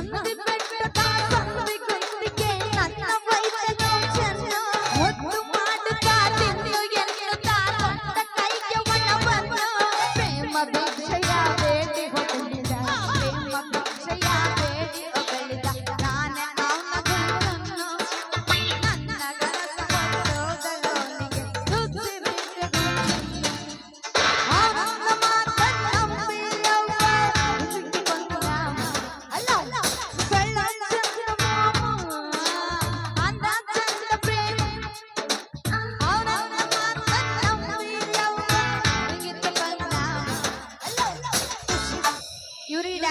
அன்பு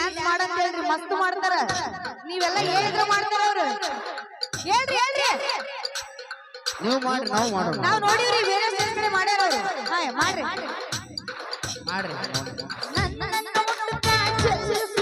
ಡ್ಯಾನ್ಸ್ ಮಾಡಂತ ಹೇಳ್ರಿ ಮಸ್ತ್ ಮಾಡ್ತಾರ. ನೀವೆಲ್ಲ ಹೇಳಿದ್ರೆ ಮಾಡ್ತಾರ ಅವ್ರು. ಹೇಳ್ರಿ ಹೇಳ್ರಿ. ನೀವು ಮಾಡ್ರಿ ನಾವು ಮಾಡೋಣ. ನಾವು ನೋಡಿವ್ರಿ ಬೇರೆ ಬೇರೆ ಕಡೆ ಮಾಡ್ಯಾರ ಅವ್ರು. ಹಾಯ್ ಮಾಡ್ರಿ. ಮಾಡ್ರಿ ನನ್ನ ಮುಖ ಚಲಿಸು